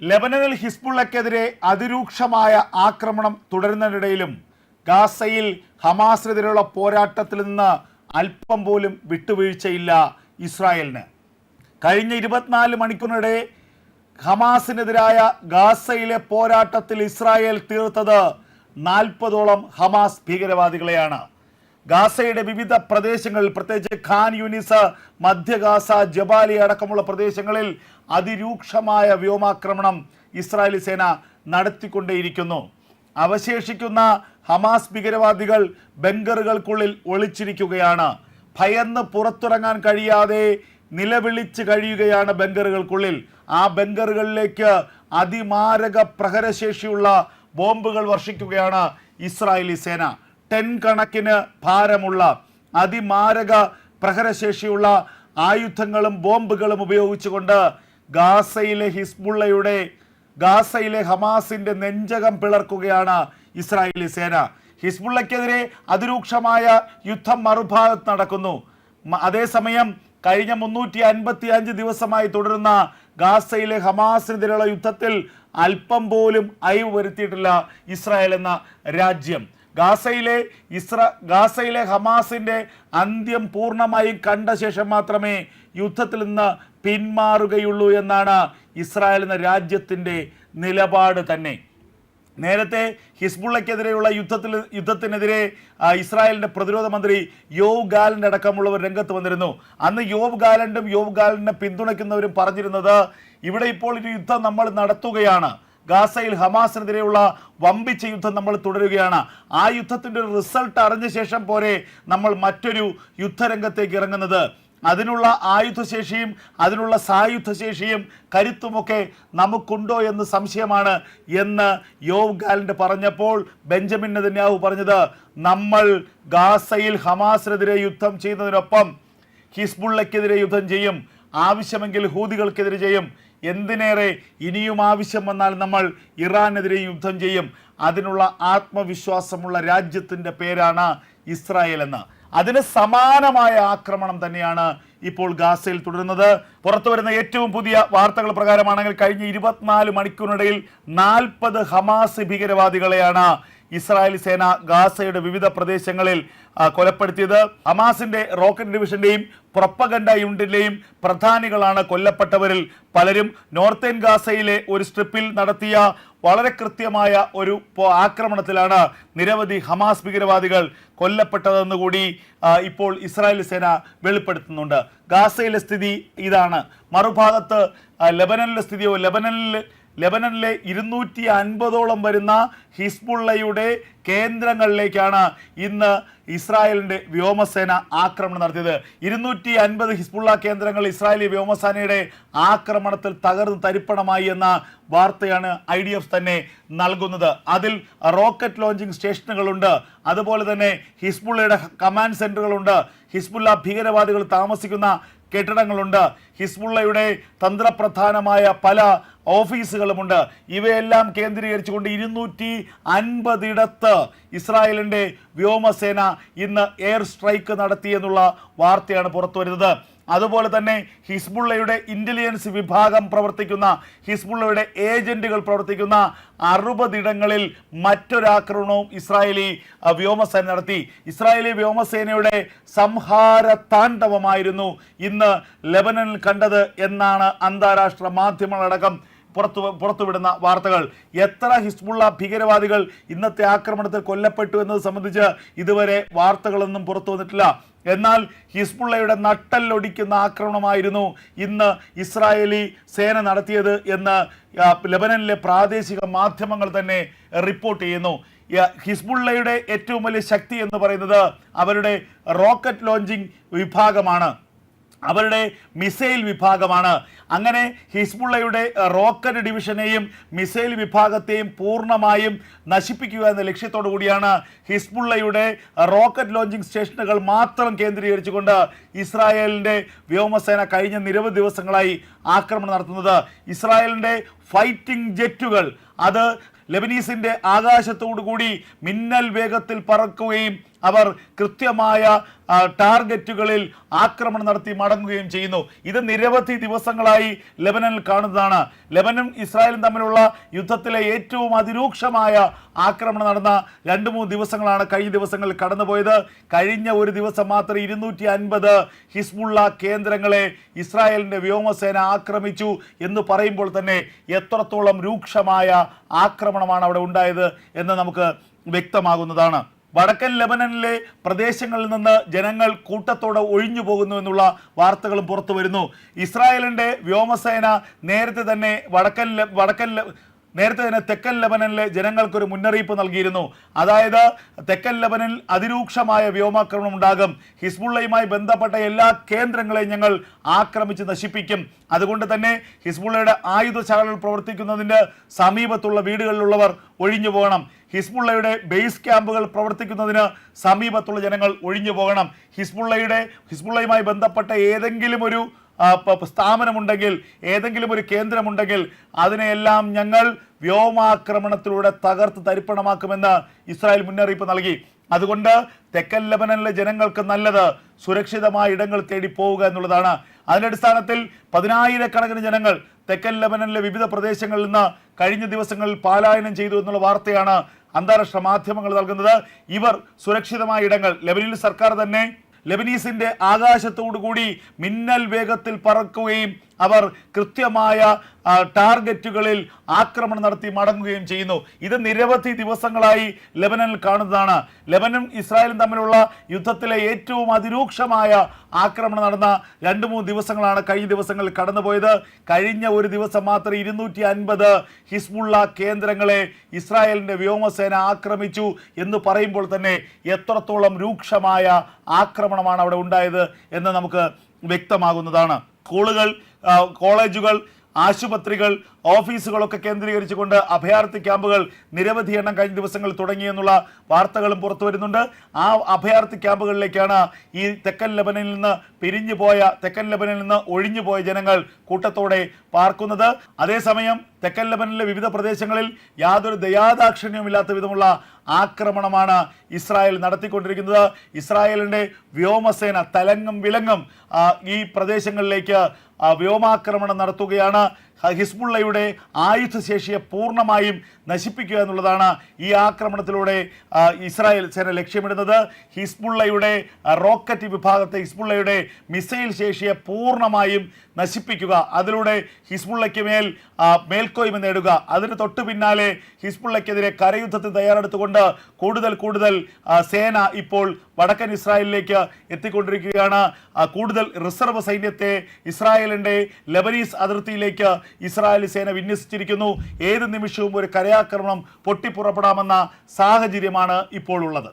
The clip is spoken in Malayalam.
ലെബനനിൽ ഹിസ്ബുള്ളക്കെതിരെ അതിരൂക്ഷമായ ആക്രമണം തുടരുന്നതിനിടയിലും ഗാസയിൽ ഹമാസിനെതിരെയുള്ള പോരാട്ടത്തിൽ നിന്ന് അല്പം പോലും വിട്ടുവീഴ്ചയില്ല ഇസ്രായേലിന്. കഴിഞ്ഞ ഇരുപത്തിനാല് മണിക്കൂറിനിടെ ഹമാസിനെതിരായ ഗാസയിലെ പോരാട്ടത്തിൽ ഇസ്രായേൽ തീർത്തത് നാൽപ്പതോളം ഹമാസ് ഭീകരവാദികളെയാണ്. ഗാസയുടെ വിവിധ പ്രദേശങ്ങളിൽ പ്രത്യേകിച്ച് ഖാൻ യൂനിസ് മധ്യ ഗാസ ജബാലി അടക്കമുള്ള പ്രദേശങ്ങളിൽ അതിരൂക്ഷമായ വ്യോമാക്രമണം ഇസ്രായേലി സേന നടത്തിക്കൊണ്ടേയിരിക്കുന്നു. അവശേഷിക്കുന്ന ഹമാസ് ഭീകരവാദികൾ ബങ്കറുകൾക്കുള്ളിൽ ഒളിച്ചിരിക്കുകയാണ്. ഭയന്ന് പുറത്തിറങ്ങാൻ കഴിയാതെ നിലവിളിച്ച് കഴിയുകയാണ് ബങ്കറുകൾക്കുള്ളിൽ ആ ബങ്കറുകളിലേക്ക് അതിമാരക പ്രഹരശേഷിയുള്ള ബോംബുകൾ വർഷിക്കുകയാണ് ഇസ്രായേലി സേന. ടെൻ കണക്കിന് ഭാരമുള്ള അതിമാരക പ്രഹരശേഷിയുള്ള ആയുധങ്ങളും ബോംബുകളും ഉപയോഗിച്ചുകൊണ്ട് ഗാസയിലെ ഹിസ്ബുള്ളയുടെ ഗാസയിലെ ഹമാസിന്റെ നെഞ്ചകം പിളർക്കുകയാണ് ഇസ്രായേലി സേന. ഹിസ്ബുള്ളക്കെതിരെ അതിരൂക്ഷമായ യുദ്ധം മറുഭാഗത്ത് നടക്കുന്നു. അതേസമയം കഴിഞ്ഞ മുന്നൂറ്റി അൻപത്തി അഞ്ച് ദിവസമായി തുടരുന്ന ഗാസയിലെ ഹമാസിനെതിരെയുള്ള യുദ്ധത്തിൽ അല്പം പോലും അയവ് വരുത്തിയിട്ടില്ല ഇസ്രായേൽ എന്ന രാജ്യം. ഗാസയിലെ ഇസ്ര ഗാസയിലെ ഹമാസിന്റെ അന്ത്യം പൂർണമായും കണ്ട ശേഷം മാത്രമേ യുദ്ധത്തിൽ നിന്ന് പിന്മാറുകയുള്ളൂ എന്നാണ് ഇസ്രായേൽ എന്ന രാജ്യത്തിന്റെ നിലപാട് തന്നെ. നേരത്തെ ഹിസ്ബുള്ളക്കെതിരെയുള്ള യുദ്ധത്തിൽ യുദ്ധത്തിനെതിരെ ഇസ്രായേലിന്റെ പ്രതിരോധ മന്ത്രി യോവ് ഗാലന്റെ അടക്കമുള്ളവർ രംഗത്ത് വന്നിരുന്നു. അന്ന് യോവ് ഗാലന്റും യോവ് ഗാലന്റിനെ പിന്തുണയ്ക്കുന്നവരും പറഞ്ഞിരുന്നത് ഇവിടെ ഇപ്പോൾ ഒരു യുദ്ധം നമ്മൾ നടത്തുകയാണ്. ഗാസയിൽ ഹമാസിനെതിരെയുള്ള വമ്പിച്ച യുദ്ധം നമ്മൾ തുടരുകയാണ്. ആ യുദ്ധത്തിന്റെ ഒരു റിസൾട്ട് അറിഞ്ഞ ശേഷം പോരെ നമ്മൾ മറ്റൊരു യുദ്ധരംഗത്തേക്ക് ഇറങ്ങുന്നത്. അതിനുള്ള ആയുധശേഷിയും അതിനുള്ള സായുധശേഷിയും കരുത്തുമൊക്കെ നമുക്കുണ്ടോ എന്ന് സംശയമാണ് എന്ന് യോവ് ഗാലന്റ് പറഞ്ഞപ്പോൾ ബെഞ്ചമിൻ നെതന്യാഹു പറഞ്ഞത് നമ്മൾ ഗാസയിൽ ഹമാസിനെതിരെ യുദ്ധം ചെയ്യുന്നതിനൊപ്പം ഹിസ്ബുള്ളക്കെതിരെ യുദ്ധം ചെയ്യും. ആവശ്യമെങ്കിൽ ഹൂതികൾക്കെതിരെ ചെയ്യും. എന്തിനേറെ ഇനിയും ആവശ്യം വന്നാൽ നമ്മൾ ഇറാനെതിരെ യുദ്ധം ചെയ്യും. അതിനുള്ള ആത്മവിശ്വാസമുള്ള രാജ്യത്തിന്റെ പേരാണ് ഇസ്രായേൽ എന്ന് അതിന് സമാനമായ ആക്രമണം തന്നെയാണ് ഇപ്പോൾ ഗാസയിൽ തുടരുന്നത്. പുറത്തു വരുന്ന ഏറ്റവും പുതിയ വാർത്തകൾ പ്രകാരമാണെങ്കിൽ കഴിഞ്ഞ ഇരുപത്തിനാല് മണിക്കൂറിനിടയിൽ നാൽപ്പത് ഹമാസ് ഭീകരവാദികളെയാണ് ഇസ്രായേൽ സേന ഗാസയുടെ വിവിധ പ്രദേശങ്ങളിൽ കൊലപ്പെടുത്തിയത്. ഹമാസിന്റെ റോക്കറ്റ് ഡിവിഷന്റെയും പ്രൊപ്പഗണ്ട യൂണിറ്റിന്റെയും പ്രധാനികളാണ് കൊല്ലപ്പെട്ടവരിൽ പലരും. നോർത്തേൺ ഗാസയിലെ ഒരു സ്ട്രിപ്പിൽ നടത്തിയ വളരെ കൃത്യമായ ഒരു ആക്രമണത്തിലാണ് നിരവധി ഹമാസ് ഭീകരവാദികൾ കൊല്ലപ്പെട്ടതെന്ന് കൂടി ഇപ്പോൾ ഇസ്രായേൽ സേന വെളിപ്പെടുത്തുന്നുണ്ട്. ഗാസയിലെ സ്ഥിതി ഇതാണ്. മറുഭാഗത്ത് ലബനനിലെ സ്ഥിതിയോ ലെബനനിൽ ലെബനനിലെ ഇരുന്നൂറ്റി അൻപതോളം വരുന്ന ഹിസ്ബുള്ളയുടെ കേന്ദ്രങ്ങളിലേക്കാണ് ഇന്ന് ഇസ്രായേലിന്റെ വ്യോമസേന ആക്രമണം നടത്തിയത്. ഇരുന്നൂറ്റി അൻപത് ഹിസ്ബുള്ള കേന്ദ്രങ്ങൾ ഇസ്രായേലി വ്യോമസേനയുടെ ആക്രമണത്തിൽ തകർന്ന് തരിപ്പണമായി എന്ന വാർത്തയാണ് ഐ ഡി എഫ് തന്നെ നൽകുന്നത്. അതിൽ റോക്കറ്റ് ലോഞ്ചിങ് സ്റ്റേഷനുകളുണ്ട്. അതുപോലെ തന്നെ ഹിസ്ബുള്ളയുടെ കമാൻഡ് സെന്ററുകളുണ്ട്. ഹിസ്ബുള്ള ഭീകരവാദികൾ താമസിക്കുന്ന കെട്ടിടങ്ങളുണ്ട്. ഹിസ്ബുള്ളയുടെ തന്ത്രപ്രധാനമായ പല ഓഫീസുകളുമുണ്ട്. ഇവയെല്ലാം കേന്ദ്രീകരിച്ചുകൊണ്ട് ഇരുന്നൂറ്റി അൻപതിടത്ത് ഇസ്രായേലിന്റെ വ്യോമസേന ഇന്ന് എയർ സ്ട്രൈക്ക് നടത്തിയെന്നുള്ള വാർത്തയാണ് പുറത്തു വരുന്നത് അതുപോലെ തന്നെ ഹിസ്ബുള്ളയുടെ ഇന്റലിജൻസ് വിഭാഗം പ്രവർത്തിക്കുന്ന ഹിസ്ബുള്ളയുടെ ഏജന്റുകൾ പ്രവർത്തിക്കുന്ന അറുപതിടങ്ങളിൽ മറ്റൊരാക്രമണവും ഇസ്രായേലി വ്യോമസേന നടത്തി. ഇസ്രായേലി വ്യോമസേനയുടെ സംഹാര താണ്ഡവമായിരുന്നു ഇന്ന് ലെബനനിൽ കണ്ടത് എന്നാണ് അന്താരാഷ്ട്ര മാധ്യമങ്ങളടക്കം പുറത്തു പുറത്തുവിടുന്ന വാർത്തകൾ. എത്ര ഹിസ്ബുള്ള ഭീകരവാദികൾ ഇന്നത്തെ ആക്രമണത്തിൽ കൊല്ലപ്പെട്ടു എന്നത് സംബന്ധിച്ച് ഇതുവരെ വാർത്തകളൊന്നും പുറത്തു വന്നിട്ടില്ല. എന്നാൽ ഹിസ്ബുള്ളയുടെ നട്ടല്ലൊടിക്കുന്ന ആക്രമണമായിരുന്നു ഇന്ന് ഇസ്രായേലി സേന നടത്തിയത് എന്ന് ലബനനിലെ പ്രാദേശിക മാധ്യമങ്ങൾ തന്നെ റിപ്പോർട്ട് ചെയ്യുന്നു. ഹിസ്ബുള്ളയുടെ ഏറ്റവും വലിയ ശക്തി എന്ന് പറയുന്നത് അവരുടെ റോക്കറ്റ് ലോഞ്ചിങ് വിഭാഗമാണ്. അവരുടെ മിസൈൽ വിഭാഗമാണ്. അങ്ങനെ ഹിസ്ബുള്ളയുടെ റോക്കറ്റ് ഡിവിഷനെയും മിസൈൽ വിഭാഗത്തെയും പൂർണമായും നശിപ്പിക്കുക എന്ന ലക്ഷ്യത്തോടു കൂടിയാണ് ഹിസ്ബുള്ളയുടെ റോക്കറ്റ് ലോഞ്ചിങ് സ്റ്റേഷനുകൾ മാത്രം കേന്ദ്രീകരിച്ചുകൊണ്ട് ഇസ്രായേലിന്റെ വ്യോമസേന കഴിഞ്ഞ നിരവധി ദിവസങ്ങളായി ആക്രമണം നടത്തുന്നത്. ഇസ്രായേലിന്റെ ഫൈറ്റിംഗ് ജെറ്റുകൾ അത് ലെബനീസിന്റെ ആകാശത്തോടു കൂടി മിന്നൽ വേഗത്തിൽ പറക്കുകയും അവർ കൃത്യമായ ടാർഗറ്റുകളിൽ ആക്രമണം നടത്തി മടങ്ങുകയും ചെയ്യുന്നു. ഇത് നിരവധി ദിവസങ്ങളായി ലെബനനിൽ കാണുന്നതാണ്. ലെബനും ഇസ്രായേലും തമ്മിലുള്ള യുദ്ധത്തിലെ ഏറ്റവും അതിരൂക്ഷമായ ആക്രമണം നടന്ന രണ്ട് മൂന്ന് ദിവസങ്ങളാണ് കഴിഞ്ഞ ദിവസങ്ങളിൽ കടന്നുപോയത്. കഴിഞ്ഞ ഒരു ദിവസം മാത്രം ഇരുന്നൂറ്റി അൻപത് ഹിസ്ബുള്ള കേന്ദ്രങ്ങളെ ഇസ്രായേലിന്റെ വ്യോമസേന ആക്രമിച്ചു എന്ന് പറയുമ്പോൾ തന്നെ എത്രത്തോളം രൂക്ഷമായ ആക്രമണമാണ് അവിടെ ഉണ്ടായത് എന്ന് നമുക്ക് വ്യക്തമാകുന്നതാണ്. വടക്കൻ ലെബനനിലെ പ്രദേശങ്ങളിൽ നിന്ന് ജനങ്ങൾ കൂട്ടത്തോടെ ഒഴിഞ്ഞു പോകുന്നു എന്നുള്ള വാർത്തകളും പുറത്തു വരുന്നു. ഇസ്രായേലിന്റെ വ്യോമസേന നേരത്തെ തന്നെ വടക്കൻ വടക്കൻ നേരത്തെ തന്നെ തെക്കൻ ലെബനനിലെ ജനങ്ങൾക്കൊരു മുന്നറിയിപ്പ് നൽകിയിരുന്നു. അതായത് തെക്കൻ ലെബനിൽ അതിരൂക്ഷമായ വ്യോമാക്രമണം ഉണ്ടാകും. ഹിസ്ബുള്ളയുമായി ബന്ധപ്പെട്ട എല്ലാ കേന്ദ്രങ്ങളെയും ഞങ്ങൾ ആക്രമിച്ച് നശിപ്പിക്കും. അതുകൊണ്ട് തന്നെ ഹിസ്ബുള്ളയുടെ ആയുധശാലകൾ പ്രവർത്തിക്കുന്നതിന്റെ സമീപത്തുള്ള വീടുകളിലുള്ളവർ ഒഴിഞ്ഞു പോകണം. ഹിസ്ബുള്ളയുടെ ബേസ് ക്യാമ്പുകൾ പ്രവർത്തിക്കുന്നതിന് സമീപത്തുള്ള ജനങ്ങൾ ഒഴിഞ്ഞു പോകണം. ഹിസ്ബുള്ളയുടെ ഹിസ്ബുള്ളയുമായി ബന്ധപ്പെട്ട ഏതെങ്കിലും ഒരു സ്ഥാപനമുണ്ടെങ്കിൽ ഏതെങ്കിലും ഒരു കേന്ദ്രമുണ്ടെങ്കിൽ അതിനെയെല്ലാം ഞങ്ങൾ വ്യോമാക്രമണത്തിലൂടെ തകർത്ത് തരിപ്പണമാക്കുമെന്ന് ഇസ്രായേൽ മുന്നറിയിപ്പ് നൽകി. അതുകൊണ്ട് തെക്കൻ ലബനനിലെ ജനങ്ങൾക്ക് നല്ലത് സുരക്ഷിതമായ ഇടങ്ങൾ തേടി പോവുക എന്നുള്ളതാണ്. അതിന്റെ അടിസ്ഥാനത്തിൽ പതിനായിരക്കണക്കിന് ജനങ്ങൾ തെക്കൻ ലബനനിലെ വിവിധ പ്രദേശങ്ങളിൽ നിന്ന് കഴിഞ്ഞ ദിവസങ്ങളിൽ പാലായനം ചെയ്തു എന്നുള്ള വാർത്തയാണ് അന്താരാഷ്ട്ര മാധ്യമങ്ങൾ നൽകുന്നത്. ഇവർ സുരക്ഷിതമായ ഇടങ്ങൾ. ലെബനിൽ സർക്കാർ തന്നെ ലെബനീസിന്റെ ആകാശത്തോടു കൂടി മിന്നൽ വേഗത്തിൽ പറക്കുകയും അവർ കൃത്യമായ ടാർഗറ്റുകളിൽ ആക്രമണം നടത്തി മടങ്ങുകയും ചെയ്യുന്നു. ഇത് നിരവധി ദിവസങ്ങളായി ലെബനനിൽ കാണുന്നതാണ്. ലെബനും ഇസ്രായേലും തമ്മിലുള്ള യുദ്ധത്തിലെ ഏറ്റവും അതിരൂക്ഷമായ ആക്രമണം നടന്ന രണ്ട് മൂന്ന് ദിവസങ്ങളാണ് കഴിഞ്ഞ ദിവസങ്ങളിൽ കടന്നുപോയത്. കഴിഞ്ഞ ഒരു ദിവസം മാത്രം ഇരുന്നൂറ്റി അൻപത് ഹിസ്ബുള്ള കേന്ദ്രങ്ങളെ ഇസ്രായേലിന്റെ വ്യോമസേന ആക്രമിച്ചു എന്ന് പറയുമ്പോൾ തന്നെ എത്രത്തോളം രൂക്ഷമായ ആക്രമണമാണ് അവിടെ ഉണ്ടായത് എന്ന് നമുക്ക് വ്യക്തമാകുന്നതാണ്. സ്കൂളുകൾ കോളേജുകൾ ആശുപത്രികൾ ഓഫീസുകളൊക്കെ കേന്ദ്രീകരിച്ചുകൊണ്ട് അഭയാർത്ഥി ക്യാമ്പുകൾ നിരവധി എണ്ണം കഴിഞ്ഞ ദിവസങ്ങളിൽ തുടങ്ങിയെന്നുള്ള വാർത്തകളും പുറത്തു വരുന്നുണ്ട്. ആ അഭയാർത്ഥി ക്യാമ്പുകളിലേക്കാണ് ഈ തെക്കൻ ലബനിൽ നിന്ന് പിരിഞ്ഞു പോയ തെക്കൻ ലബനിൽ നിന്ന് ഒഴിഞ്ഞു പോയ ജനങ്ങൾ കൂട്ടത്തോടെ പാർക്കുന്നത്. അതേസമയം തെക്കൻ ലബനിലെ വിവിധ പ്രദേശങ്ങളിൽ യാതൊരു ദയാദാക്ഷിണ്യവുമില്ലാത്ത വിധമുള്ള ആക്രമണമാണ് ഇസ്രായേൽ നടത്തിക്കൊണ്ടിരിക്കുന്നത്. ഇസ്രായേലിന്റെ വ്യോമസേന തലങ്ങും വിലങ്ങും ഈ പ്രദേശങ്ങളിലേക്ക് വ്യോമാക്രമണം നടത്തുകയാണ്. ഹിസ്ബുള്ളയുടെ ആയുധശേഷിയെ പൂർണമായും നശിപ്പിക്കുക എന്നുള്ളതാണ് ഈ ആക്രമണത്തിലൂടെ ഇസ്രായേൽ സേന ലക്ഷ്യമിടുന്നത്. ഹിസ്ബുള്ളയുടെ റോക്കറ്റ് വിഭാഗത്തെ ഹിസ്ബുള്ളയുടെ മിസൈൽ ശേഷിയെ പൂർണമായും നശിപ്പിക്കുക. അതിലൂടെ ഹിസ്ബുള്ളയ്ക്ക് മേൽ മേൽക്കോയ്മ നേടുക. അതിന് തൊട്ടു പിന്നാലെ ഹിസ്ബുള്ളയ്ക്കെതിരെ കരയുദ്ധത്തിന് തയ്യാറെടുത്തുകൊണ്ട് കൂടുതൽ കൂടുതൽ സേന ഇപ്പോൾ വടക്കൻ ഇസ്രായേലിലേക്ക് എത്തിക്കൊണ്ടിരിക്കുകയാണ്. കൂടുതൽ റിസർവ് സൈന്യത്തെ ഇസ്രായേലിന്റെ ലബനീസ് അതിർത്തിയിലേക്ക് ഇസ്രായേൽ സേന വിന്യസിച്ചിരിക്കുന്നു. ഏത് നിമിഷവും ഒരു കരയാക്രമണം പൊട്ടിപ്പുറപ്പെടാമെന്ന സാഹചര്യമാണ് ഇപ്പോൾ ഉള്ളത്.